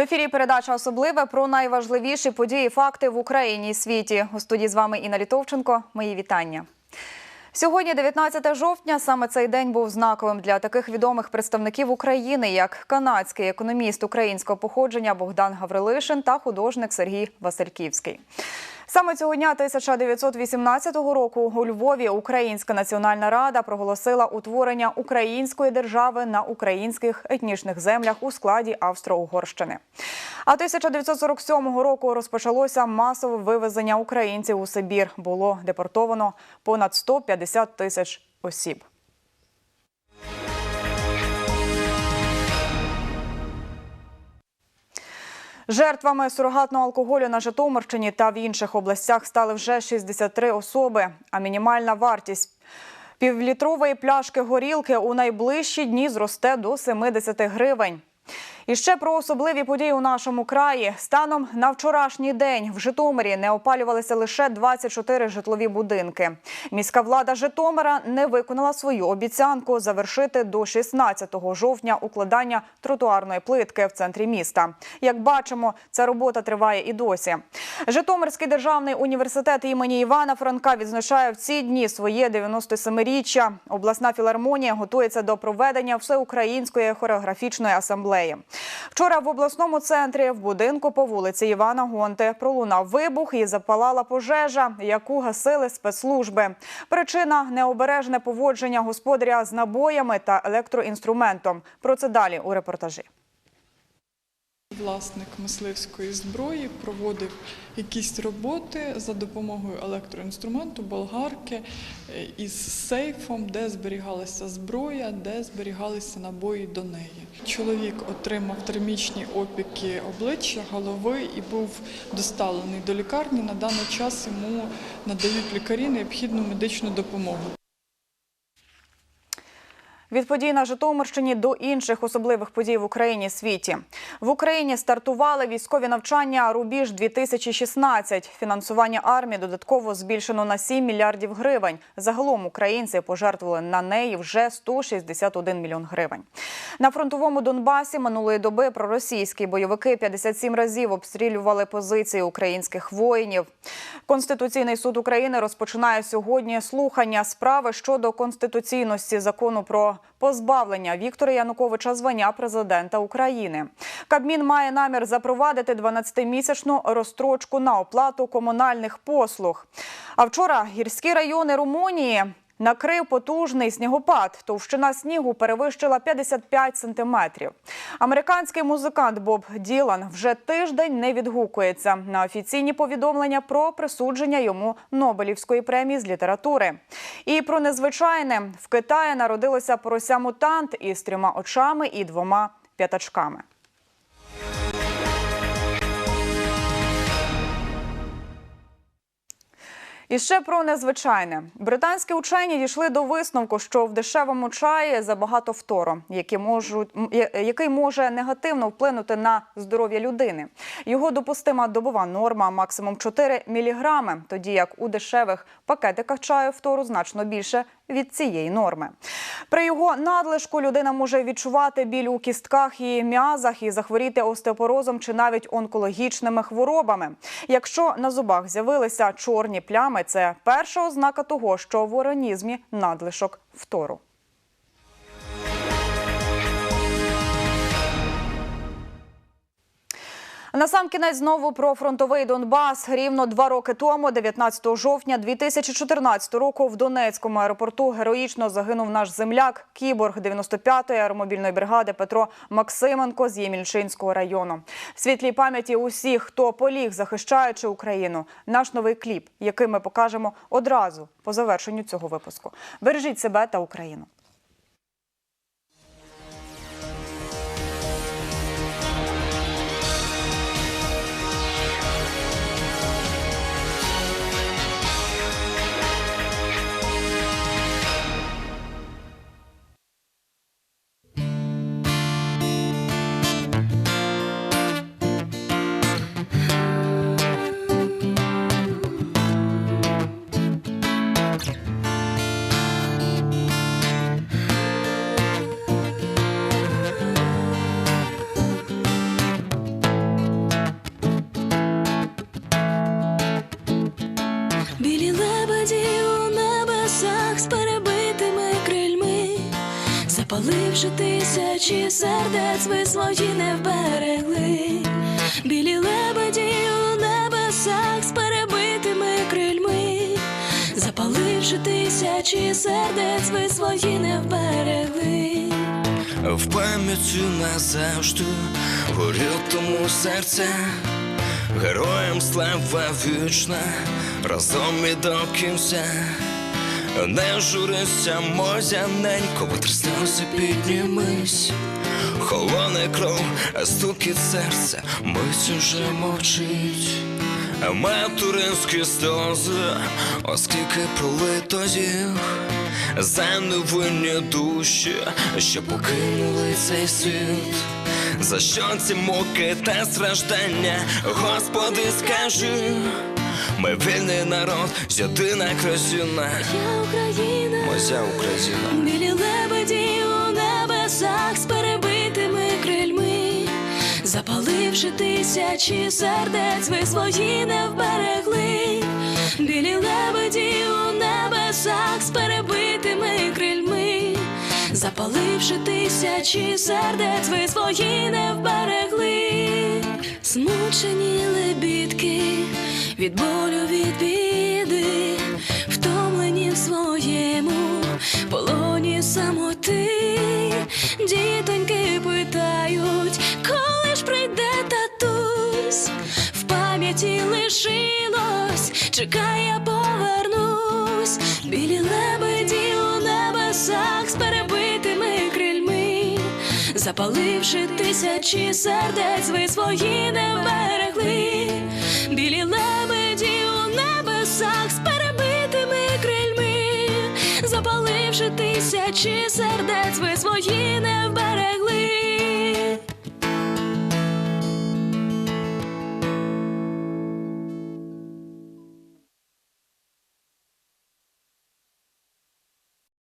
ефірі передача особливе про найважливіші події, факти в Україні і світі. У студії з вами Інна Літовченко. Мої вітання. Сьогодні, 19 жовтня, саме цей день був знаковим для таких відомих представників України, як канадський економіст українського походження Богдан Гаврилишин та художник Сергій Васильківський. Саме цього дня 1918 року у Львові Українська національна рада проголосила утворення української держави на українських етнічних землях у складі Австро-Угорщини. А 1947 року розпочалося масове вивезення українців у Сибір. Було депортовано понад 150 тисяч осіб. Жертвами сурогатного алкоголю на Житомирщині та в інших областях стали вже 63 особи, а мінімальна вартість півлітрової пляшки горілки у найближчі дні зросте до 70 гривень. І ще про особливі події у нашому краї. Станом на вчорашній день в Житомирі не опалювалися лише 24 житлові будинки. Міська влада Житомира не виконала свою обіцянку завершити до 16 жовтня укладання тротуарної плитки в центрі міста. Як бачимо, ця робота триває і досі. Житомирський державний університет імені Івана Франка відзначає в ці дні своє 97-річчя. Обласна філармонія готується до проведення всеукраїнської хореографічної асамблеї. Вчора в обласному центрі в будинку по вулиці Івана Гонти пролунав вибух і запалала пожежа, яку гасили спецслужби. Причина необережне поводження господаря з набоями та електроінструментом. Про це далі у репортажі. Власник мисливської зброї проводив якісь роботи за допомогою електроінструменту, болгарки е, із сейфом, де зберігалася зброя, де зберігалися набої до неї. Чоловік отримав термічні опіки обличчя, голови і був доставлений до лікарні. На даний час йому надають лікарі необхідну медичну допомогу. Від подій на Житомирщині до інших особливих подій в Україні і світі в Україні стартували військові навчання Рубіж 2016 Фінансування армії додатково збільшено на 7 мільярдів гривень. Загалом українці пожертвували на неї вже 161 мільйон гривень. На фронтовому Донбасі минулої доби проросійські бойовики 57 разів обстрілювали позиції українських воїнів. Конституційний суд України розпочинає сьогодні слухання справи щодо конституційності закону про позбавлення Віктора Януковича звання президента України. Кабмін має намір запровадити 12-місячну розстрочку на оплату комунальних послуг. А вчора гірські райони Румунії. Накрив потужний снігопад. Товщина снігу перевищила 55 сантиметрів. Американський музикант Боб Ділан вже тиждень не відгукується на офіційні повідомлення про присудження йому Нобелівської премії з літератури. І про незвичайне в Китаї народилося порося мутант із трьома очами і двома п'ятачками. І ще про незвичайне британські учені дійшли до висновку, що в дешевому чаї забагато фтору, який можуть який може негативно вплинути на здоров'я людини. Його допустима добова норма максимум 4 міліграми, тоді як у дешевих пакетиках чаю фтору значно більше від цієї норми. При його надлишку людина може відчувати біль у кістках і м'язах і захворіти остеопорозом чи навіть онкологічними хворобами. Якщо на зубах з'явилися чорні плями, це перша ознака того, що в організмі надлишок фтору. Насамкінець знову про фронтовий Донбас. Рівно два роки тому, 19 жовтня 2014 року, в Донецькому аеропорту героїчно загинув наш земляк, кіборг 95-ї аеромобільної бригади Петро Максименко з Ємільчинського району. В світлій пам'яті усіх, хто поліг, захищаючи Україну. Наш новий кліп, який ми покажемо одразу по завершенню цього випуску. Бережіть себе та Україну. Запаливши тисячі сердець, ви свої не вберегли. Білі лебеді у небесах з перебитими крильми, запаливши тисячі сердець, ви свої не вберегли. В пам'яті назавжди горітиму серце, героям слава вічна, разом і до кінця. Не журися, мозяненько, витри сльози піднімись. Холоне кров, стукіт серця, мить уже мовчить. Материнські сльози, оскільки пролито їх за невинні душі, що покинули цей світ. За що ці муки та страждання, Господи, скажи, ми вільний народ, єдина країна, Я Україна, моя Україна. білі лебеді у небесах з перебитими крильми, запаливши тисячі сердець, ви свої не вберегли. Білі лебеді у небесах з перебитими крильми, запаливши тисячі сердець, ви свої не вберегли. Змучені лебідки від болю від біди, втомлені в своєму полоні самоти. Дітоньки питають, коли ж прийде татусь, в пам'яті лишилось, чекай, запаливши тисячі сердець, ви свої не вберегли, білі лебеді у небесах з перебитими крильми, запаливши тисячі сердець, ви свої не вберегли.